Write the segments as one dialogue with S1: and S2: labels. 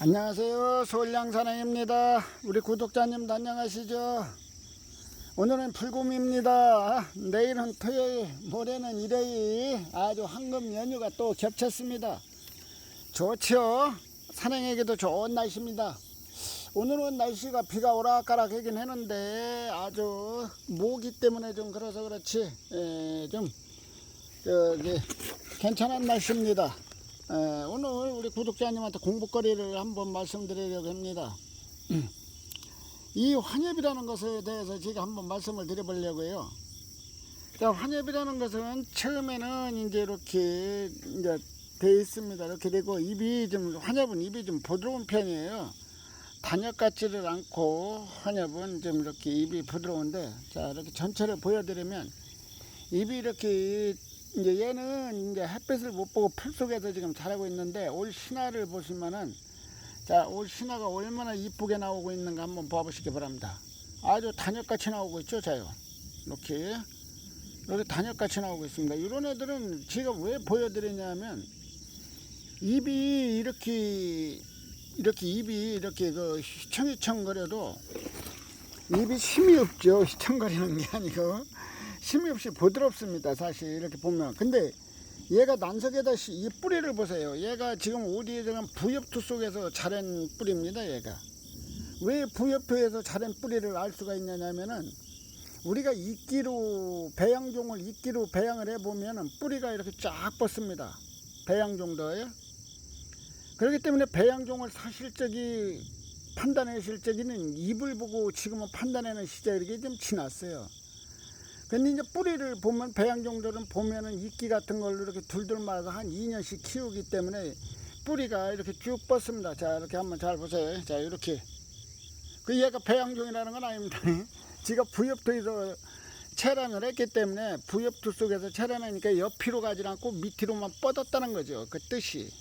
S1: 안녕하세요. 서울양산행입니다. 우리 구독자님도 안녕하시죠? 오늘은 불금입니다. 내일은 토요일, 모레는 일요일. 아주 황금 연휴가 또 겹쳤습니다. 좋죠? 산행에게도 좋은 날씨입니다. 오늘은 날씨가 비가 오락가락하긴 했는데 아주 모기 때문에 좀 그래서 그렇지 에, 좀 저기 괜찮은 날씨입니다. 에, 오늘 우리 구독자님한테 공부거리를 한번 말씀드리려고 합니다. 이 환엽이라는 것에 대해서 제가 한번 말씀을 드려보려고요. 자, 환엽이라는 것은 처음에는 이제 이렇게 이제 돼 있습니다. 이렇게 되고 입이 좀 환엽은 입이 좀 부드러운 편이에요. 단역 같지를 않고 환엽은 좀 이렇게 입이 부드러운데 자 이렇게 전체를 보여드리면 입이 이렇게 이제 얘는 이제 햇빛을 못 보고 풀 속에서 지금 자라고 있는데 올 신화를 보시면은 자올 신화가 얼마나 이쁘게 나오고 있는가 한번 봐보시기 바랍니다. 아주 단역같이 나오고 있죠, 자요. 이렇게 이렇게 단역같이 나오고 있습니다. 이런 애들은 제가 왜 보여드리냐면 입이 이렇게 이렇게 입이 이렇게 그 휘청휘청거려도 입이 힘이 없죠. 휘청거리는 게 아니고 힘이 없이 부드럽습니다. 사실 이렇게 보면. 근데 얘가 난석에다 씨- 이 뿌리를 보세요. 얘가 지금 어디에 지금 부엽토 속에서 자란 뿌리입니다. 얘가. 왜 부엽토에서 자란 뿌리를 알 수가 있냐면은 우리가 이끼로 배양종을 이끼로 배양을 해보면은 뿌리가 이렇게 쫙 뻗습니다. 배양종도요. 그렇기 때문에 배양종을 사실적이 판단하실 적에는 입을 보고 지금은 판단하는 시절이 좀 지났어요. 근데 이제 뿌리를 보면 배양종들은 보면은 이끼 같은 걸로 이렇게 둘둘 말아서 한 2년씩 키우기 때문에 뿌리가 이렇게 쭉 뻗습니다. 자, 이렇게 한번 잘 보세요. 자, 이렇게. 그 얘가 배양종이라는 건 아닙니다. 지가 부엽토에서 체란을 했기 때문에 부엽토 속에서 체란하니까 옆으로 가지 않고 밑으로만 뻗었다는 거죠. 그 뜻이.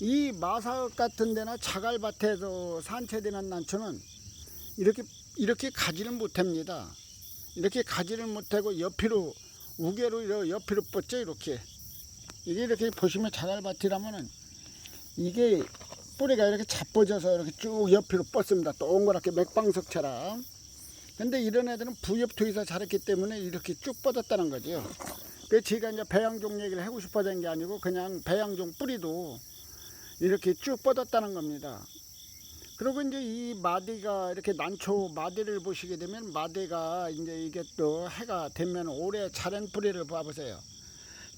S1: 이 마사흙 같은 데나 자갈밭에서 산채되는 난초는 이렇게 이렇게 가지를 못합니다. 이렇게 가지를 못하고 옆으로 우개로 옆으로 뻗죠 이렇게 이게 이렇게 보시면 자갈밭이라면은 이게 뿌리가 이렇게 자빠져서 이렇게 쭉 옆으로 뻗습니다. 동그랗게 맥방석처럼. 근데 이런 애들은 부엽토에서 자랐기 때문에 이렇게 쭉 뻗었다는 거죠. 그 제가 이제 배양종 얘기를 하고 싶어진 게 아니고 그냥 배양종 뿌리도 이렇게 쭉 뻗었다는 겁니다. 그리고 이제 이 마디가 이렇게 난초 마디를 보시게 되면 마디가 이제 이게 또 해가 되면 올해 자란 뿌리를 봐보세요.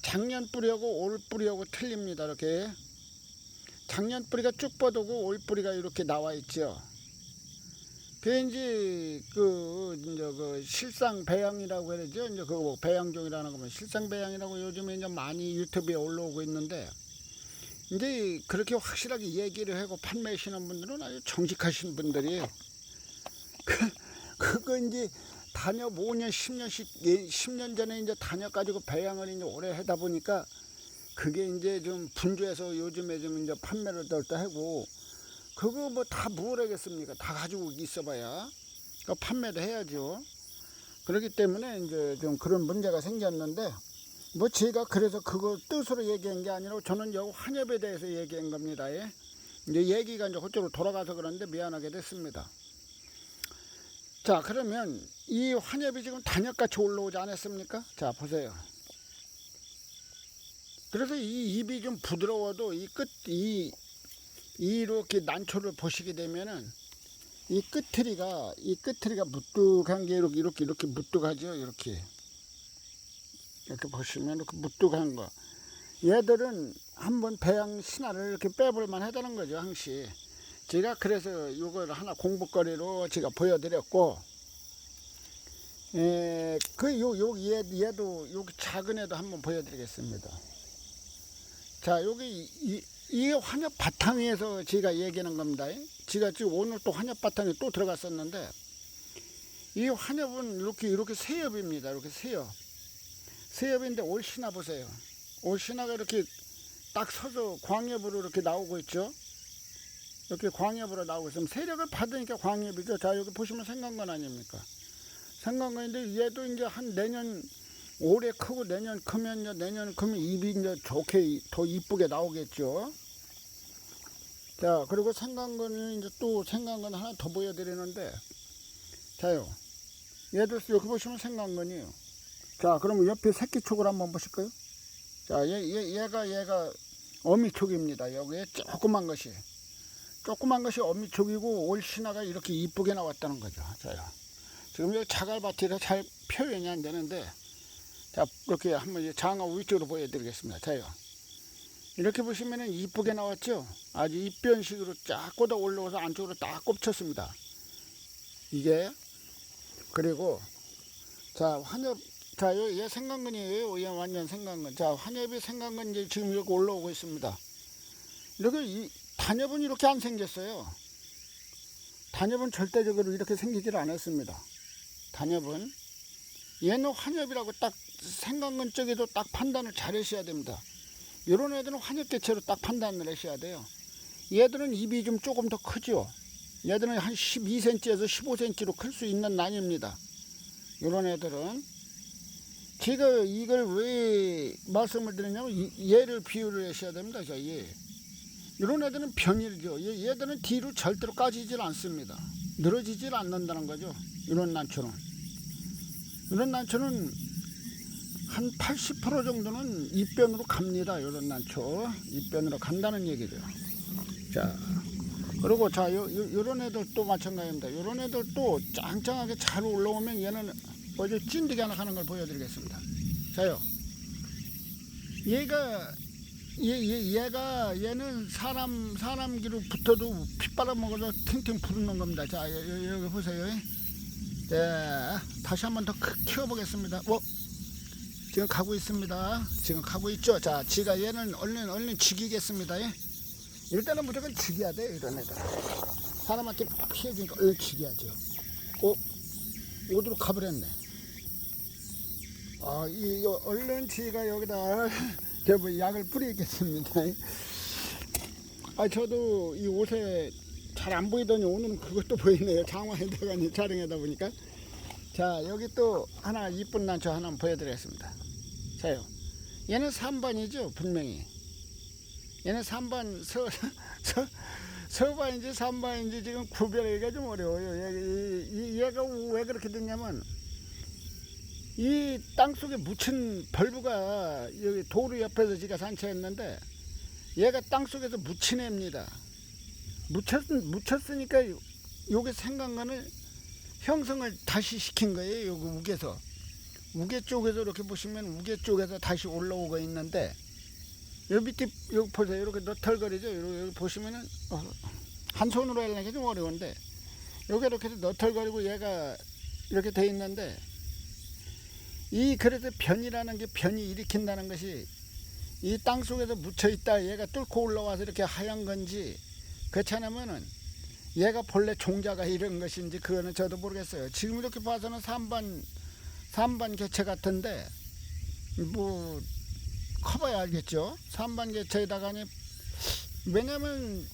S1: 작년 뿌리하고 올 뿌리하고 틀립니다. 이렇게 작년 뿌리가 쭉 뻗고 올 뿌리가 이렇게 나와 있죠. 그 이제 그 이제 그 실상 배양이라고 해야죠. 이제 그 배양종이라는 거면 실상 배양이라고 요즘에 이제 많이 유튜브에 올라오고 있는데 이제 그렇게 확실하게 얘기를 하고 판매하시는 분들은 아주 정직하신 분들이에요. 그, 그거 이제 단역 5년, 10년씩, 10년 전에 이제 단역 가지고 배양을 이제 오래 하다 보니까 그게 이제 좀 분주해서 요즘에 좀 이제 판매를 덜때 하고 그거 뭐다뭘 하겠습니까? 다 가지고 있어봐야 그 판매를 해야죠. 그렇기 때문에 이제 좀 그런 문제가 생겼는데 뭐 제가 그래서 그거 뜻으로 얘기한 게 아니라 저는 요 환엽에 대해서 얘기한 겁니다. 예. 이제 얘기가 이제 그쪽으로 돌아가서 그런데 미안하게 됐습니다. 자 그러면 이 환엽이 지금 단역같이 올라오지 않았습니까? 자 보세요. 그래서 이 입이 좀 부드러워도 이 끝, 이, 이렇게 난초를 보시게 되면은 이 끝트리가, 이 끝트리가 무뚝한 게 이렇게, 이렇게, 이렇게 무뚝하죠. 이렇게. 이렇게 보시면 이렇게 무뚝한 거. 얘들은 한번 배양 신화를 이렇게 빼볼만 하다는 거죠, 항시. 제가 그래서 이걸 하나 공부거리로 제가 보여드렸고, 에, 그, 요, 요, 얘, 얘도, 여기 작은 애도 한번 보여드리겠습니다. 자, 여기, 이, 이 환엽 바탕에서 제가 얘기하는 겁니다. 제가 지금 오늘 또 환엽 바탕에 또 들어갔었는데, 이 환엽은 이렇게, 이렇게 세엽입니다. 이렇게 세엽. 세엽인데 올 신화 보세요. 올 신화가 이렇게 딱 서서 광엽으로 이렇게 나오고 있죠. 이렇게 광엽으로 나오고 있으면 세력을 받으니까 광엽이죠. 자 여기 보시면 생강건 아닙니까? 생강건인데 얘도 이제 한 내년 올해 크고 내년 크면 이제 내년 크면 입이 이제 좋게 더 이쁘게 나오겠죠. 자, 그리고 생강근을 이제 또 생강근 하나 더 보여드리는데, 자요. 얘도 여기 보시면 생강근이에요. 자, 그러면 옆에 새끼촉을 한번 보실까요? 자, 얘, 얘, 얘가, 얘가 어미촉입니다. 여기에 조그만 것이. 조그만 것이 어미촉이고 올 신화가 이렇게 이쁘게 나왔다는 거죠. 자요. 지금 여기 자갈밭이라 잘 표현이 안 되는데, 자, 이렇게 한번 장어 위쪽으로 보여드리겠습니다. 자요. 이렇게 보시면은 이쁘게 나왔죠? 아주 입변식으로 쫙 꽂아 올라와서 안쪽으로 딱 꼽혔습니다. 이게, 그리고, 자, 환엽, 자, 요, 얘 생강근이에요. 얘 완전 생강근. 자, 환엽이 생강근 이제 지금 여기 올라오고 있습니다. 이렇게, 이, 단엽은 이렇게 안 생겼어요. 단엽은 절대적으로 이렇게 생기질 않았습니다. 단엽은. 얘는 환엽이라고 딱 생강근 쪽에도 딱 판단을 잘 하셔야 됩니다. 이런 애들은 환엽개체로 딱 판단을 하셔야 돼요. 얘들은 입이 좀 조금 더 크죠. 얘들은 한 12cm에서 15cm로 클 수 있는 난입니다. 이런 애들은 제가 이걸 왜 말씀을 드리냐면 이- 얘를 비유를 하셔야 됩니다. 자, 얘. 이런 애들은 변이죠. 얘, 얘들은 뒤로 절대로 까지질 않습니다. 늘어지질 않는다는 거죠. 이런 난초는. 이런 난초는 한 80% 정도는 입변으로 갑니다. 이런 난초. 입변으로 간다는 얘기죠. 자, 그리고 자, 요, 요, 요런 애들 또 마찬가지입니다. 요런 애들 또 짱짱하게 잘 올라오면 얘는 어제 찐득이 하나 하는 걸 보여드리겠습니다. 자요. 얘가, 얘, 얘, 얘가, 얘는 사람, 사람 귀로 붙어도 핏바람 먹어서 탱탱 부르는 겁니다. 자, 여, 여, 여기 보세요. 네, 다시 한번 더 키워보겠습니다. 어? 지금 가고 있습니다. 지금 가고 있죠. 자, 지가 얘는 얼른 얼른 죽이겠습니다. 예? 일단은 무조건 죽여야 돼 이런 애들. 사람한테 피해주니까 얼른 죽여야죠. 어, 어디로 가버렸네. 아, 이 요- 얼른 지가 여기다 저뭐 약을 뿌리겠습니다. 아, 저도 이 옷에 잘 안 보이더니 오늘은 그것도 보이네요. 장화에다가 촬영하다 보니까. 자, 여기 또 하나 이쁜 난초 하나 보여드리겠습니다. 자요. 얘는 3반이죠, 분명히. 얘는 3반, 서, 서, 서반인지 3반인지 지금 구별하기가 좀 어려워요. 얘, 이- 얘가 왜 그렇게 됐냐면, 이 땅 속에 묻힌 벌브가 여기 도로 옆에서 지가 산책했는데, 얘가 땅 속에서 묻힌 애입니다. 묻혔, 묻혔으니까 요게 생강간을 형성을 다시 시킨 거예요. 요거 우개서. 우개 쪽에서 이렇게 보시면 우개 쪽에서 다시 올라오고 있는데 요 밑에 여기 보세요. 이렇게 너털거리죠. 이렇게 여기 보시면은 어, 한 손으로 하려니까 좀 어려운데 여기 이렇게 너털거리고 얘가 이렇게 돼 있는데 이 그래서 변이라는 게 변이 일으킨다는 것이 이 땅 속에서 묻혀 있다 얘가 뚫고 올라와서 이렇게 하얀 건지 그렇지 않으면은 얘가 본래 종자가 이런 것인지 그거는 저도 모르겠어요. 지금 이렇게 봐서는 3반 3반 개체 같은데 뭐 커봐야 알겠죠. 3반 개체에다가니 왜냐면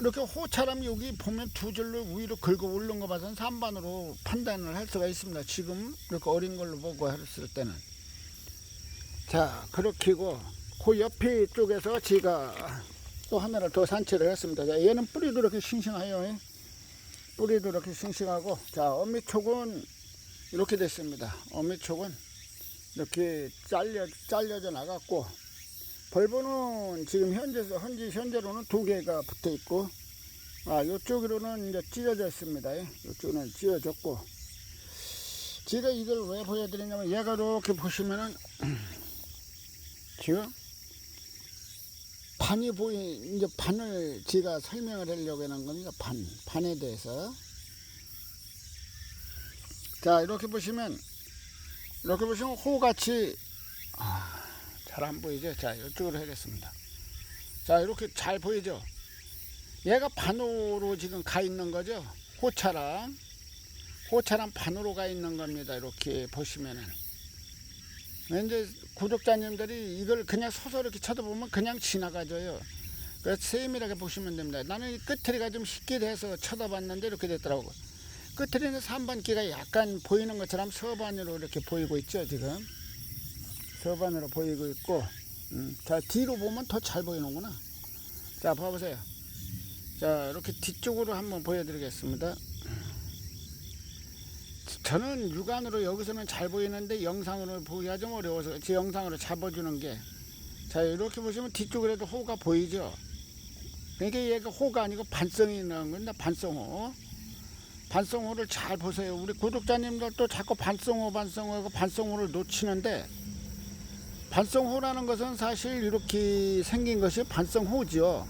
S1: 이렇게 호차람 여기 보면 두 줄로 위로 긁어 오른 거 봐서는 3반으로 판단을 할 수가 있습니다. 지금 이렇게 어린 걸로 보고 했을 때는 자 그렇게고 그 옆에 쪽에서 제가 또 하나를 더 산채를 했습니다. 자, 얘는 뿌리도 이렇게 싱싱해요. 예. 뿌리도 이렇게 싱싱하고 자 어미촉은 이렇게 됐습니다. 어미촉은 이렇게 잘려 잘려져 나갔고 벌보는 지금 현재 현재 현재로는 두 개가 붙어 있고 아 이쪽으로는 이제 찢어져 있습니다. 예. 이쪽은 찢어졌고 제가 이걸 왜 보여드리냐면 얘가 이렇게 보시면은 지금 반이 보이 이제 반을 제가 설명을 하려고 하는 겁니다. 반 반에 대해서 자 이렇게 보시면 이렇게 보시면 호같이 아, 잘 안 보이죠? 자 이쪽으로 하겠습니다. 자 이렇게 잘 보이죠? 얘가 반으로 지금 가 있는 거죠? 호차랑 호차랑 반으로 가 있는 겁니다. 이렇게 보시면은 이제 구독자님들이 이걸 그냥 서서 이렇게 쳐다보면 그냥 지나가져요. 그래서 세밀하게 보시면 됩니다. 나는 이 끝트리가 좀 쉽게 돼서 쳐다봤는데 이렇게 됐더라고요. 끝트리는 3반 끼가 약간 보이는 것처럼 서반으로 이렇게 보이고 있죠, 지금. 서반으로 보이고 있고, 음, 자, 뒤로 보면 더 잘 보이는구나. 자, 봐보세요. 자 이렇게 뒤쪽으로 한번 보여드리겠습니다. 저는 육안으로 여기서는 잘 보이는데 영상으로 보기가 좀 어려워서 제 영상으로 잡아주는 게 자 이렇게 보시면 뒤쪽으로도 호가 보이죠. 그러니까 얘가 호가 아니고 반성이 있는 건데 반성호. 반성호를 잘 보세요. 우리 구독자님들도 자꾸 반성호 반성호 하고 반성호를 놓치는데 반성호라는 것은 사실 이렇게 생긴 것이 반성호죠.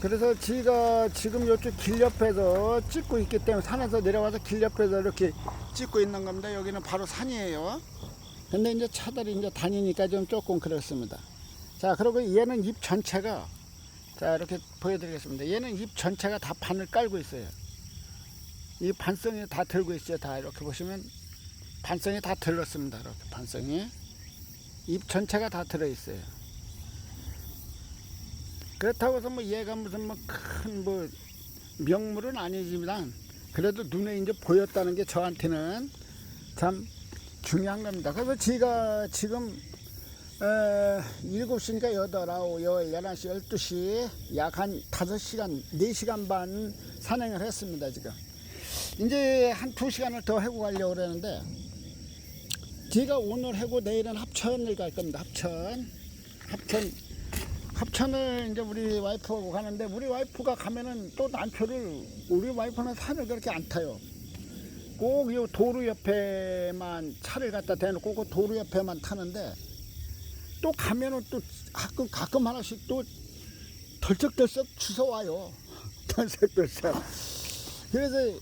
S1: 그래서 지가 지금 이쪽 길 옆에서 찍고 있기 때문에 산에서 내려와서 길 옆에서 이렇게 찍고 있는 겁니다. 여기는 바로 산이에요. 근데 이제 차들이 이제 다니니까 좀 조금 그렇습니다. 자, 그리고 얘는 잎 전체가 자, 이렇게 보여드리겠습니다. 얘는 잎 전체가 다 반을 깔고 있어요. 이 반성이 다 들고 있어요. 다 이렇게 보시면 반성이 다 들렀습니다. 이렇게 반성이 잎 전체가 다 들어 있어요. 그렇다고 해서 뭐 얘가 무슨 뭐큰뭐 명물은 아니지만 그래도 눈에 이제 보였다는 게 저한테는 참 중요한 겁니다. 그래서 제가 지금 어, 7시니까 8, 9, 10, 11시, 12시 약 한 5시간, 4시간 반 산행을 했습니다, 지금. 이제 한 2시간을 더 해고 가려고 그러는데 제가 오늘 해고 내일은 합천을 갈 겁니다. 합천. 합천. 합천을 이제 우리 와이프하고 가는데 우리 와이프가 가면은 또 난표를 우리 와이프는 산을 그렇게 안 타요. 꼭 이 도로 옆에만 차를 갖다 대놓고 그 도로 옆에만 타는데 또 가면은 또 가끔 가끔 하나씩 또 덜쩍덜쩍 주워 와요. 덜쩍덜쩍. 그래서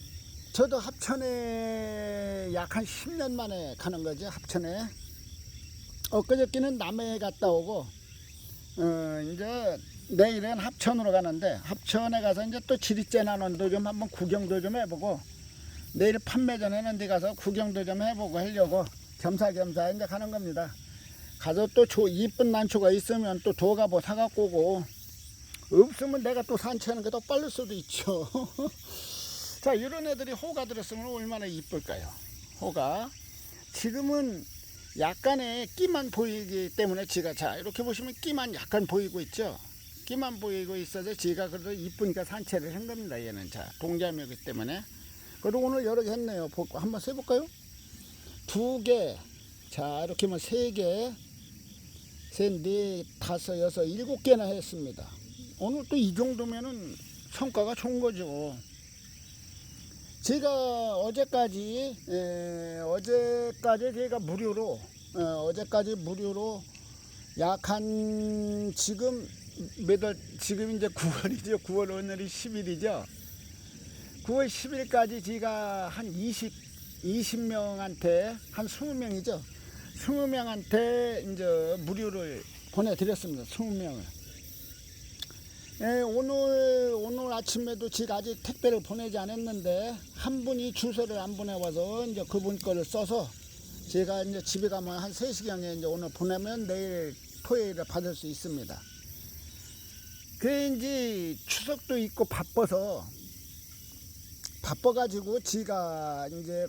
S1: 저도 합천에 약 한 10년 만에 가는 거죠. 합천에. 엊그저께는 남해 갔다 오고 어, 이제 내일은 합천으로 가는데 합천에 가서 이제 또 지리째나는도 좀 한번 구경도 좀 해보고 내일 판매 전에는 데 가서 구경도 좀 해보고 하려고 겸사겸사 이제 가는 겁니다. 가서 또 조, 이쁜 난초가 있으면 또 도가보 사갖고 오고 없으면 내가 또 산책하는 게 더 빠를 수도 있죠. 자 이런 애들이 호가 들었으면 얼마나 이쁠까요? 호가 지금은 약간의 끼만 보이기 때문에 지가 자 이렇게 보시면 끼만 약간 보이고 있죠. 끼만 보이고 있어서 지가 그래도 이쁘니까 산책을 한 겁니다. 얘는 자 동자묘기 때문에. 그리고 오늘 여러 개 했네요. 보- 한번 세볼까요? 두 개, 자 이렇게 하면 세 개, 셋, 넷, 다섯, 여섯, 일곱 개나 했습니다. 오늘 또 이 정도면은 성과가 좋은 거죠. 제가 어제까지 에, 어제까지 제가 무료로 어, 제까지 무료로 약 한 지금 몇월 지금 이제 9월이죠. 9월 오늘이 10일이죠. 9월 10일까지 제가 한 20, 20명한테 한 20명이죠. 20명한테 이제 무료를 보내드렸습니다. 20명을. 예, 오늘 오늘 아침에도 제가 아직 택배를 보내지 않았는데 한 분이 주소를 안 보내와서 이제 그분 거를 써서 제가 이제 집에 가면 한 3시경에 이제 오늘 보내면 내일 토요일에 받을 수 있습니다. 그 이제 추석도 있고 바빠서 바빠가지고 지가 이제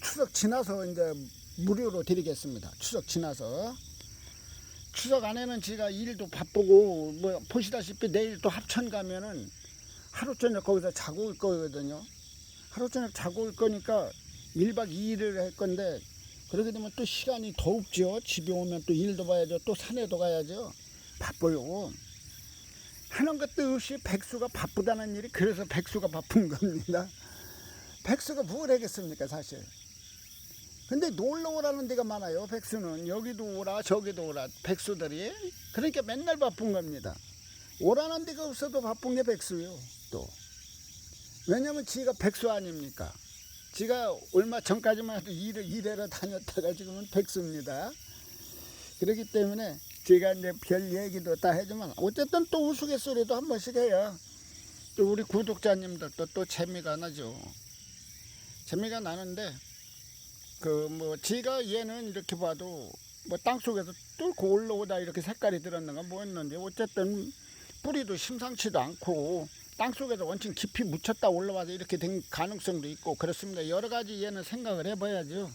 S1: 추석 지나서 이제 무료로 드리겠습니다. 추석 지나서. 추석 안에는 제가 일도 바쁘고 뭐 보시다시피 내일 또 합천 가면은 하루 저녁 거기서 자고 올 거거든요. 하루 저녁 자고 올 거니까 1박 2일을 할 건데 그러게 되면 또 시간이 더 없죠. 집에 오면 또 일도 봐야죠. 또 산에도 가야죠. 바빠요. 하는 것도 없이 백수가 바쁘다는 일이 그래서 백수가 바쁜 겁니다. 백수가 뭘 하겠습니까, 사실. 근데 놀러 오라는 데가 많아요, 백수는. 여기도 오라, 저기도 오라, 백수들이. 그러니까 맨날 바쁜 겁니다. 오라는 데가 없어도 바쁜 게 백수요, 또. 왜냐면 지가 백수 아닙니까? 지가 얼마 전까지만 해도 일을 일하러 다녔다가 지금은 백수입니다. 그렇기 때문에 제가 이제 별 얘기도 다 해주면 어쨌든 또 우스갯소리도 한 번씩 해요. 또 우리 구독자님들도 또 재미가 나죠. 재미가 나는데 그뭐 지가 얘는 이렇게 봐도 뭐 땅속에서 뚫고 올라오다 이렇게 색깔이 들었는가 뭐였는지 어쨌든 뿌리도 심상치도 않고 땅속에서 원천 깊이 묻혔다 올라와서 이렇게 된 가능성도 있고 그렇습니다. 여러 가지 얘는 생각을 해봐야죠.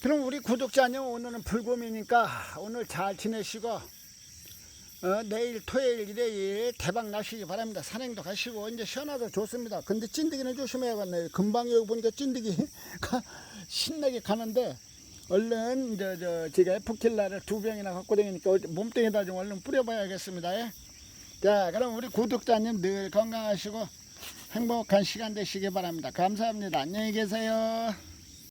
S1: 그럼 우리 구독자님 오늘은 불금이니까 오늘 잘 지내시고 어, 내일 토요일 일요일 대박 나시기 바랍니다. 산행도 가시고 이제 시원하도 좋습니다. 근데 찐득이는 조심해야겠네요. 금방 여기 보니까 찐득이가 신나게 가는데 얼른 저, 저 제가 에프킬라를 두 병이나 갖고 다니니까 어디 몸뚱이에다 좀 얼른 뿌려봐야겠습니다. 예? 자 그럼 우리 구독자님 늘 건강하시고 행복한 시간 되시기 바랍니다. 감사합니다. 안녕히 계세요.